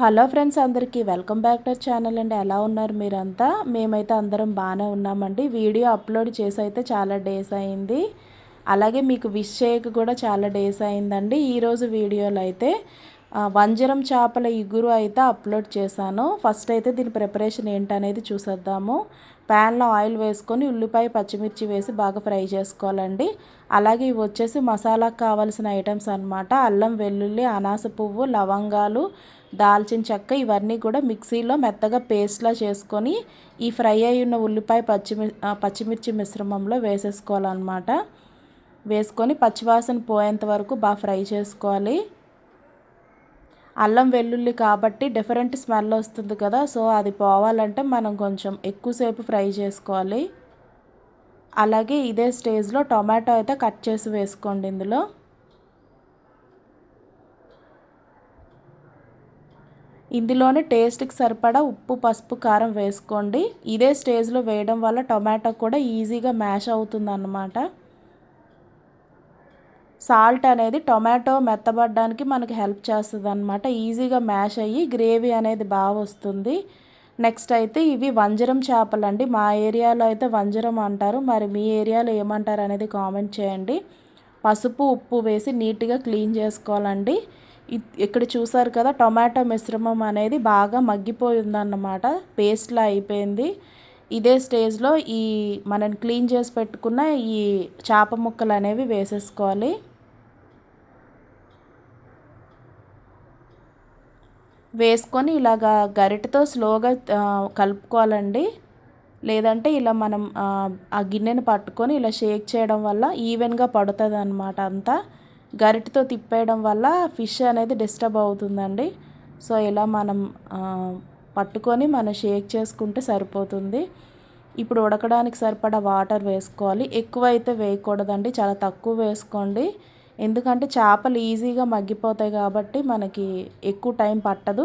Hello friends అందరికీ welcome back to channel అండి. ఎలా ఉన్నారు మీరంతా? మేమైతే అందరం బాగానే ఉన్నామండి. వీడియో అప్లోడ్ చేసి అయితే చాలా డేస్ అయింది. అలాగే మీకు విష్ చేయక కూడా చాలా డేస్ అయిందండి ఈరోజు వీడియోలో అయితే. వంజరం చేపల ఇగురు అయితే అప్లోడ్ చేశాను. ఫస్ట్ అయితే దీని ప్రిపరేషన్ ఏంటనేది చూసేద్దాము. ప్యాన్లో ఆయిల్ వేసుకొని ఉల్లిపాయ పచ్చిమిర్చి వేసి బాగా ఫ్రై చేసుకోవాలండి. అలాగే ఇవి వచ్చేసి మసాలాకు కావాల్సిన ఐటమ్స్ అనమాట అల్లం వెల్లుల్లి అనాస పువ్వు లవంగాలు దాల్చిన చెక్క ఇవన్నీ కూడా మిక్సీలో మెత్తగా పేస్ట్లా చేసుకొని ఈ ఫ్రై అయి ఉన్న ఉల్లిపాయ పచ్చిమి పచ్చిమిర్చి మిశ్రమంలో వేసేసుకోవాలన్నమాట. వేసుకొని పచ్చివాసన పోయేంత వరకు బాగా ఫ్రై చేసుకోవాలి. అల్లం వెల్లుల్లి కాబట్టి డిఫరెంట్ స్మెల్ వస్తుంది కదా. సో అది పోవాలంటే మనం కొంచెం ఎక్కువసేపు ఫ్రై చేసుకోవాలి. అలాగే ఇదే స్టేజ్లో టొమాటో అయితే కట్ చేసి వేసుకోండి ఇందులో. ఇందులోనే టేస్ట్కి సరిపడా ఉప్పు పసుపు కారం వేసుకోండి. ఇదే స్టేజ్లో వేయడం వల్ల టొమాటో కూడా ఈజీగా మ్యాష్ అవుతుంది అన్నమాట సాల్ట్ అనేది టొమాటో మెత్తబడడానికి మనకి హెల్ప్ చేస్తుంది అనమాట ఈజీగా మ్యాష్ అయ్యి గ్రేవీ అనేది బాగా వస్తుంది. నెక్స్ట్ అయితే ఇవి వంజరం చేపలు అండి మా ఏరియాలో అయితే వంజరం అంటారు. మరి మీ ఏరియాలో ఏమంటారు అనేది కామెంట్ చేయండి. పసుపు ఉప్పు వేసి నీట్గా క్లీన్ చేసుకోవాలండి. ఇక్కడ చూసారు కదా టొమాటో మిశ్రమం అనేది బాగా మగ్గిపోయిందన్నమాట. పేస్ట్లా అయిపోయింది. ఇదే స్టేజ్లో ఈ మనం క్లీన్ చేసి పెట్టుకున్న ఈ చేప ముక్కలు అనేవి వేసేసుకోవాలి. వేసుకొని ఇలాగా గరిటతో స్లోగా కలుపుకోవాలండి. లేదంటే ఇలా మనం ఆ గిన్నెని పట్టుకొని ఇలా షేక్ చేయడం వల్ల ఈవెన్గా పడుతుంది అనమాట అంతా. గరిటతో తిప్పేయడం వల్ల ఫిష్ అనేది డిస్టర్బ్ అవుతుందండి. సో ఇలా మనం పట్టుకొని మనం షేక్ చేసుకుంటే సరిపోతుంది. ఇప్పుడు ఉడకడానికి సరిపడా వాటర్ వేసుకోవాలి. ఎక్కువ అయితే వేయకూడదండి. చాలా తక్కువ వేసుకోండి. ఎందుకంటే చేపలు ఈజీగా మగ్గిపోతాయి కాబట్టి మనకి ఎక్కువ టైం పట్టదు.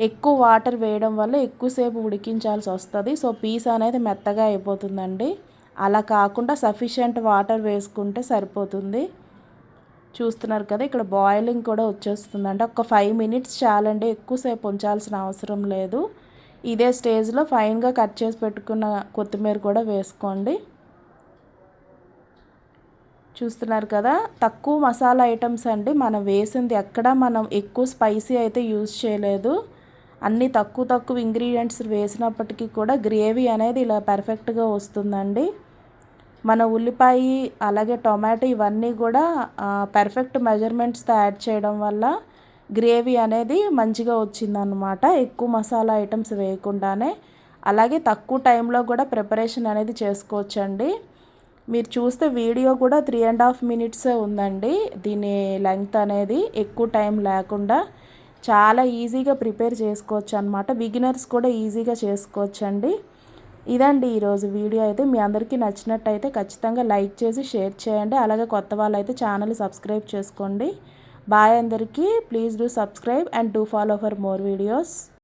ఎక్కువ వాటర్ వేయడం వల్ల ఎక్కువసేపు ఉడికించాల్సి వస్తుంది. సో పీస్ అనేది మెత్తగా అయిపోతుందండి. అలా కాకుండా సఫిషియంట్ వాటర్ వేసుకుంటే సరిపోతుంది. చూస్తున్నారు కదా ఇక్కడ బాయిలింగ్ కూడా వచ్చేస్తుందండి. ఒక ఫైవ్ మినిట్స్ చాలండి ఎక్కువసేపు ఉంచాల్సిన అవసరం లేదు. ఇదే స్టేజ్లో ఫైన్గా కట్ చేసి పెట్టుకున్న కొత్తిమీర కూడా వేసుకోండి. చూస్తున్నారు కదా తక్కువ మసాలా ఐటమ్స్ అండి. మనం వేసింది ఎక్కడ మనం ఎక్కువ స్పైసీ అయితే యూజ్ చేయలేదు. అన్ని తక్కువ తక్కువ ఇంగ్రీడియంట్స్ వేసినప్పటికీ కూడా గ్రేవీ అనేది ఇలా పర్ఫెక్ట్గా వస్తుందండి. మన ఉల్లిపాయ అలాగే టొమాటో ఇవన్నీ కూడా పర్ఫెక్ట్ మెజర్మెంట్స్తో యాడ్ చేయడం వల్ల గ్రేవీ అనేది మంచిగా వచ్చిందనమాట ఎక్కువ మసాలా ఐటమ్స్ వేయకుండానే. అలాగే తక్కువ టైంలో కూడా ప్రిపరేషన్ అనేది చేసుకోవచ్చండి. మీరు చూస్తే వీడియో కూడా త్రీ అండ్ హాఫ్ మినిట్సే ఉందండి. దీని లెంగ్త్ అనేది ఎక్కువ టైం లేకుండా చాలా ఈజీగా ప్రిపేర్ చేసుకోవచ్చు అనమాట బిగినర్స్ కూడా ఈజీగా చేసుకోవచ్చండి. ఇదండి ఈరోజు వీడియో అయితే. మీ అందరికీ నచ్చినట్టయితే ఖచ్చితంగా లైక్ చేసి షేర్ చేయండి. అలాగే కొత్త వాళ్ళైతే ఛానల్ సబ్స్క్రైబ్ చేసుకోండి. బాయ్ అందరికీ. Please do subscribe and do follow for more videos